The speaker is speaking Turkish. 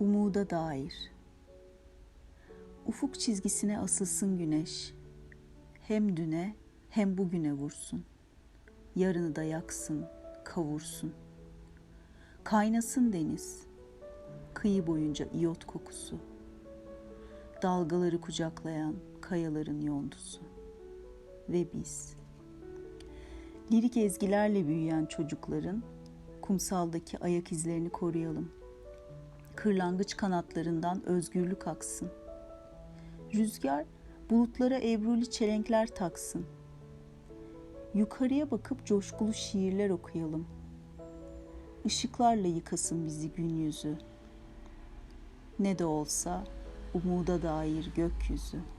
Umuda dair. Ufuk çizgisine asılsın güneş. Hem düne hem bugüne vursun. Yarını da yaksın, kavursun. Kaynasın deniz Kıyı boyunca iyot kokusu. Dalgaları kucaklayan kayaların yondusu Ve biz. Lirik ezgilerle büyüyen çocukların kumsaldaki ayak izlerini koruyalım. Kırlangıç kanatlarından özgürlük aksın. Rüzgar bulutlara ebruli çelenkler taksın. Yukarıya bakıp coşkulu şiirler okuyalım. Işıklarla yıkasın bizi gün yüzü. Ne de olsa umuda dair gökyüzü.''